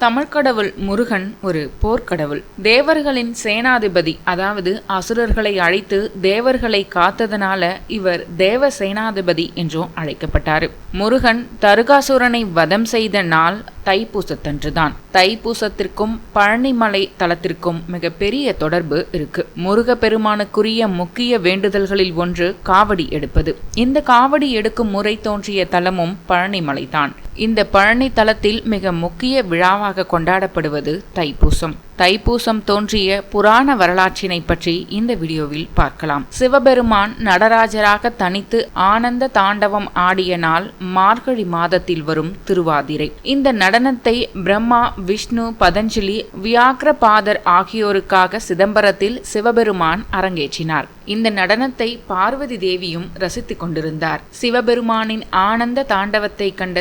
தமிழ்கடவுள் முருகன் ஒரு போர்க்கடவுள். தேவர்களின் சேனாதிபதி அதாவது அசுரர்களை அழைத்து தேவர்களை காத்ததனால இவர் தேவ சேனாதிபதி என்றும் அழைக்கப்பட்டார். முருகன் தருகாசுரனை வதம் செய்த நாள் தைப்பூசத்தன்றுதான். தைப்பூசத்திற்கும் பழனிமலை தலத்திற்கும் மிகப்பெரிய தொடர்பு இருக்கு. முருக பெருமானுக்குரிய முக்கிய வேண்டுதல்களில் ஒன்று காவடி எடுப்பது. இந்த காவடி எடுக்கும் முறை தோன்றிய தலமும் பழனிமலைதான். இந்த பழனி தலத்தில் மிக முக்கிய விழாவாக கொண்டாடப்படுவது தைப்பூசம். தைப்பூசம் தோன்றிய புராண வரலாற்றினை பற்றி இந்த வீடியோவில் பார்க்கலாம். சிவபெருமான் நடராஜராக தனித்து ஆனந்த தாண்டவம் ஆடிய நாள் மார்கழி மாதத்தில் வரும் திருவாதிரை. இந்த நடனத்தை பிரம்மா விஷ்ணு பதஞ்சலி வியாக்ரபாதர் ஆகியோருக்காக சிதம்பரத்தில் சிவபெருமான் அரங்கேற்றினார். இந்த நடனத்தை பார்வதி தேவியும் ரசித்துக் கொண்டிருந்தார். சிவபெருமானின் ஆனந்த தாண்டவத்தை கண்ட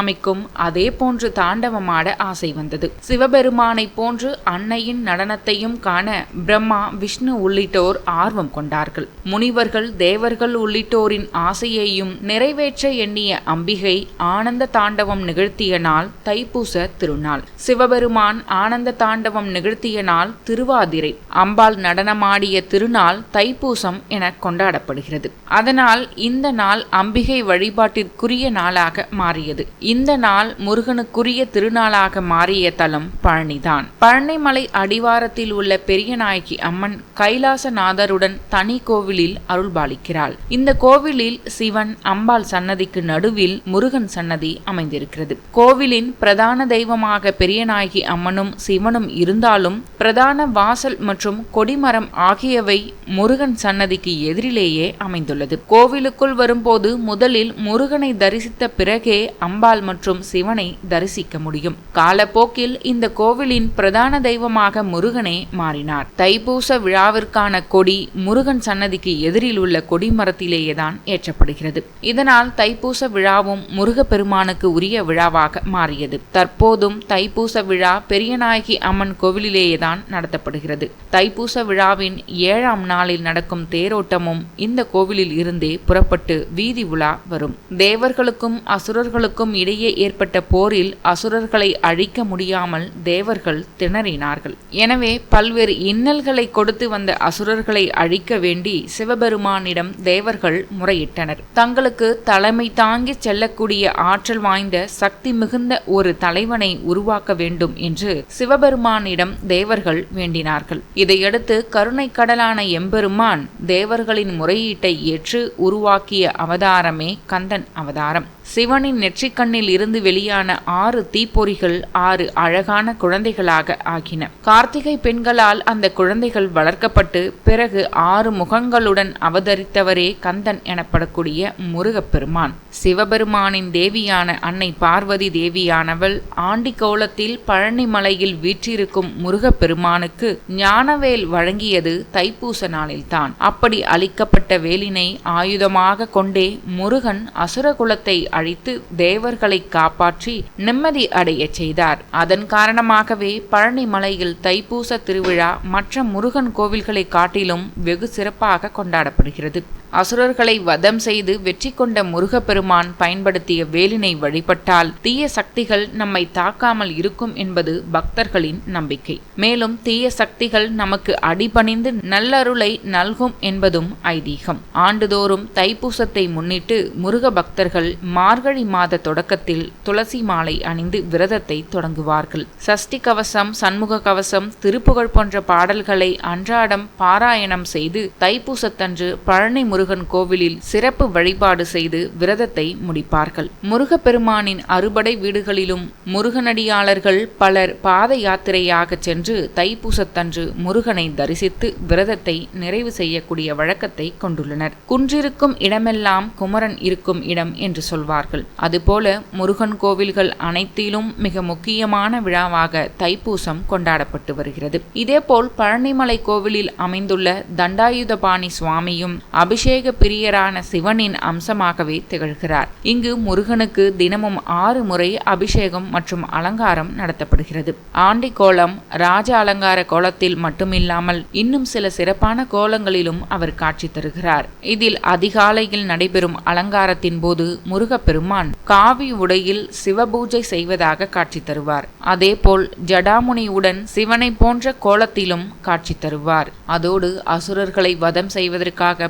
சிவகாமிக்கும் அதே போன்று தாண்டவமாட ஆசை வந்தது. சிவபெருமானை போன்று அன்னையின் நடனத்தையும் காண பிரம்மா விஷ்ணு உள்ளிட்டோர் ஆர்வம் கொண்டார்கள். முனிவர்கள் தேவர்கள் உள்ளிட்டோரின் ஆசையையும் நிறைவேற்ற எண்ணிய அம்பிகை ஆனந்த தாண்டவம் நிகழ்த்திய நாள் தைப்பூச திருநாள். சிவபெருமான் ஆனந்த தாண்டவம் நிகழ்த்திய நாள் திருவாதிரை. அம்பாள் நடனமாடிய திருநாள் தைப்பூசம் என கொண்டாடப்படுகிறது. அதனால் இந்த நாள் அம்பிகை வழிபாட்டிற்குரிய நாளாக மாறியது. இந்த நாள் முருகனுக்குரிய திருநாளாக மாறிய தலம் பழனிதான். பழனிமலை அடிவாரத்தில் உள்ள பெரியநாயகி அம்மன் கைலாசநாதருடன் தனி கோவிலில் அருள்பாலிக்கிறாள் இந்த கோவிலில் சிவன் அம்பாள் சன்னதிக்கு நடுவில் முருகன் சன்னதி அமைந்திருக்கிறது. கோவிலின் பிரதான தெய்வமாக பெரியநாயகி அம்மனும் சிவனும் இருந்தாலும் பிரதான வாசல் மற்றும் கொடிமரம் ஆகியவை முருகன் சன்னதிக்கு எதிரிலேயே அமைந்துள்ளது. கோவிலுக்குள் வரும்போது முதலில் முருகனை தரிசித்த பிறகே அம்பாள் மற்றும் சிவனை தரிசிக்க முடியும். காலப்போக்கில் இந்த கோவிலின் பிரதான தெய்வமாக முருகனே மாறினார். தைப்பூச விழாவிற்கான கொடி முருகன் சன்னதிக்கு எதிரில் உள்ள கொடிமரத்திலேயே தான் ஏற்றப்படுகிறது. இதனால் தைப்பூச விழாவும் முருகப்பெருமானுக்கு உரிய விழாவாக மாறியது. தற்போதும் தைப்பூச விழா பெரியநாயகி அம்மன் கோவிலிலேயே தான் நடத்தப்படுகிறது. தைப்பூச விழாவின் ஏழாம் நாளில் நடக்கும் நடக்கும் தேரோட்டமும் இந்த கோவிலில் இருந்தே புறப்பட்டு வீதி உலா வரும். தேவர்களுக்கும் அசுரர்களுக்கும் இடையே ஏற்பட்ட போரில் அசுரர்களை அழிக்க முடியாமல் தேவர்கள் திணறினார்கள். எனவே பல்வேறு இன்னல்களை கொடுத்து வந்த அசுரர்களை அழிக்க வேண்டி சிவபெருமானிடம் தேவர்கள் முறையிட்டனர். தங்களுக்கு தலைமை தாங்கி செல்லக்கூடிய ஆற்றல் வாய்ந்த சக்தி மிகுந்த ஒரு தலைவனை உருவாக்க வேண்டும் என்று சிவபெருமானிடம் தேவர்கள் வேண்டினார்கள். இதையடுத்து கருணை கடலான எம்பெருமான் தேவர்களின் முறையீட்டை ஏற்று உருவாக்கிய அவதாரமே கந்தன் அவதாரம். சிவனின் நெற்றிக்கண்ணில் இருந்து வெளியான ஆறு தீப்பொறிகள் ஆறு அழகான குழந்தைகளாக ஆகின. கார்த்திகை பெண்களால் அந்த குழந்தைகள் வளர்க்கப்பட்டு பிறகு ஆறு முகங்களுடன் அவதரித்தவரே கந்தன் எனப்படக்கூடிய முருகப்பெருமான். சிவபெருமானின் தேவியான அன்னை பார்வதி தேவியானவள் ஆண்டி கோலத்தில் பழனிமலையில் வீற்றிருக்கும் முருகப்பெருமானுக்கு ஞானவேல் வழங்கியது தைப்பூச நாளில்தான். அப்படி அளிக்கப்பட்ட வேலினை ஆயுதமாக கொண்டே முருகன் அசுரகுலத்தை அழித்து தேவர்களை காப்பாற்றி நிம்மதி அடைய செய்தார். அதன் காரணமாகவே பழனி மலையில் தைப்பூச திருவிழா மற்ற முருகன் கோவில்களை காட்டிலும் வெகு சிறப்பாக கொண்டாடப்படுகிறது. அசுரர்களை வதம் செய்து வெற்றி கொண்ட முருகப்பெருமான் பயன்படுத்திய வேலினை வழிபட்டால் தீய சக்திகள் நம்மை தாக்காமல் இருக்கும் என்பது பக்தர்களின் நம்பிக்கை. மேலும் தீய சக்திகள் நமக்கு அடிபணிந்து நல்லருளை நல்கும் என்பதும் ஐதீகம். ஆண்டுதோறும் தைப்பூசத்தை முன்னிட்டு முருக பக்தர்கள் மார்கழி மாத தொடக்கத்தில் துளசி மாலை அணிந்து விரதத்தை தொடங்குவார்கள். சஷ்டி கவசம் சண்முக கவசம் திருப்புகழ் போன்ற பாடல்களை அன்றாடம் பாராயணம் செய்து தைப்பூசத்தன்று பழனி முருகன் கோவிலில் சிறப்பு வழிபாடு செய்து விரதத்தை முடிப்பார்கள். முருகப்பெருமானின் அறுபடை வீடுகளிலும் முருகனடியாளர்கள் பலர் பாத யாத்திரையாக சென்று தைப்பூசத்தன்று முருகனை தரிசித்து விரதத்தை நிறைவு செய்யக்கூடிய வழக்கத்தை கொண்டுள்ளனர். குன்றிருக்கும் இடமெல்லாம் குமரன் இருக்கும் இடம் என்று சொல்வார்கள். அதுபோல முருகன் கோவில்கள் அனைத்திலும் மிக முக்கியமான விழாவாக தைப்பூசம் கொண்டாடப்பட்டு வருகிறது. இதேபோல் பழனிமலை கோவிலில் அமைந்துள்ள தண்டாயுதபாணி சுவாமியும் அபிஷேக அபிஷேக பிரியரான சிவனின் அம்சமாகவே திகழ்கிறார். இங்கு முருகனுக்கு தினமும் ஆறு முறை அபிஷேகம் மற்றும் அலங்காரம் நடத்தப்படுகிறது. ஆண்டி கோலம் ராஜ அலங்கார கோலத்தில் மட்டுமில்லாமல் இன்னும் சில சிறப்பான கோலங்களிலும் அவர் காட்சி தருகிறார். இதில் அதிகாலையில் நடைபெறும் அலங்காரத்தின் போது முருகப்பெருமான் காவி உடையில் சிவபூஜை செய்வதாக காட்சி தருவார். அதேபோல் ஜடாமுனியுடன் சிவனை போன்ற கோலத்திலும் காட்சி தருவார். அதோடு அசுரர்களை வதம் செய்வதற்காக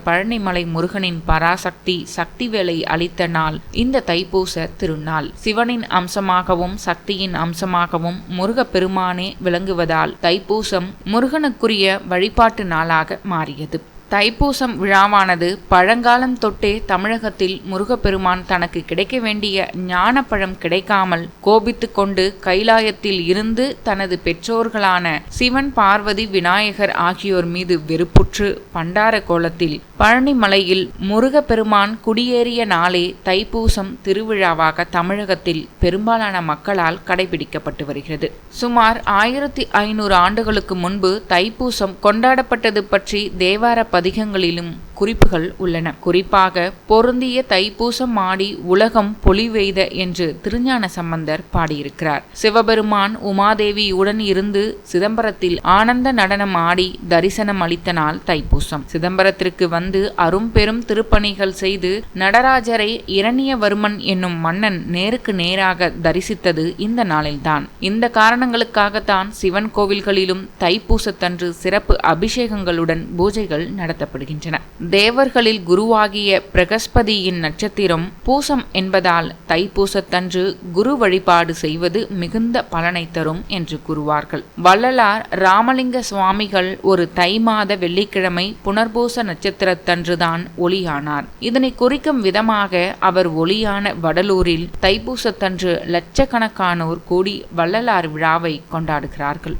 பழனிமலை முருகனின் பராசக்தி சக்தி வேலை அளித்த நாள். இந்த தைப்பூச திருநாள். சிவனின் அம்சமாகவும் சக்தியின் அம்சமாகவும் முருகப்பெருமானே விளங்குவதால் தைப்பூசம் முருகனுக்குரிய வழிபாட்டு நாளாக மாறியது. தைப்பூசம் விழாவானது பழங்காலம் தொட்டே தமிழகத்தில் முருகப்பெருமான் தனக்கு கிடைக்க வேண்டிய ஞானப்பழம் கிடைக்காமல் கோபித்து கொண்டு கைலாயத்தில் இருந்து தனது பெற்றோர்களான சிவன் பார்வதி விநாயகர் ஆகியோர் மீது வெறுப்புற்று பண்டார கோலத்தில் பழனிமலையில் முருகப்பெருமான் குடியேறிய நாளே தைப்பூசம் திருவிழாவாக தமிழகத்தில் பெரும்பாலான மக்களால் கடைபிடிக்கப்பட்டு வருகிறது. சுமார் ஆயிரத்தி ஐநூறு ஆண்டுகளுக்கு முன்பு தைப்பூசம் கொண்டாடப்பட்டது பற்றி தேவார பதிகங்களிலும் குறிப்புகள் உள்ளன. குறிப்பாக பொருந்திய தைப்பூசம் ஆடி உலகம் பொலிவெய்த என்று திருஞான சம்பந்தர் பாடியிருக்கிறார். சிவபெருமான் உமாதேவியுடன் இருந்து சிதம்பரத்தில் ஆனந்த நடனம் ஆடி தரிசனம் அளித்த நாள் தைப்பூசம். சிதம்பரத்திற்கு வந்து அரும்பெரும் திருப்பணிகள் செய்து நடராஜரை இரணியவர்மன் என்னும் மன்னன் நேருக்கு நேராக தரிசித்தது இந்த நாளில்தான். இந்த காரணங்களுக்காகத்தான் சிவன் கோவில்களிலும் தைப்பூசத்தன்று சிறப்பு அபிஷேகங்களுடன் பூஜைகள் நடத்தப்படுகின்றன. தேவர்களில் குருவாகிய பிரகஸ்பதியின் நட்சத்திரம் பூசம் என்பதால் தைப்பூசத்தன்று குரு வழிபாடு செய்வது மிகுந்த பலனை தரும் என்று கூறுவார்கள். வள்ளலார் ராமலிங்க சுவாமிகள் ஒரு தை மாத வெள்ளிக்கிழமை புனர்பூச நட்சத்திரத்தன்றுதான் ஒளியானார். இதனை குறிக்கும் விதமாக அவர் ஒளியான வடலூரில் தைப்பூசத்தன்று லட்சக்கணக்கானோர் கூடி வள்ளலார் விழாவை கொண்டாடுகிறார்கள்.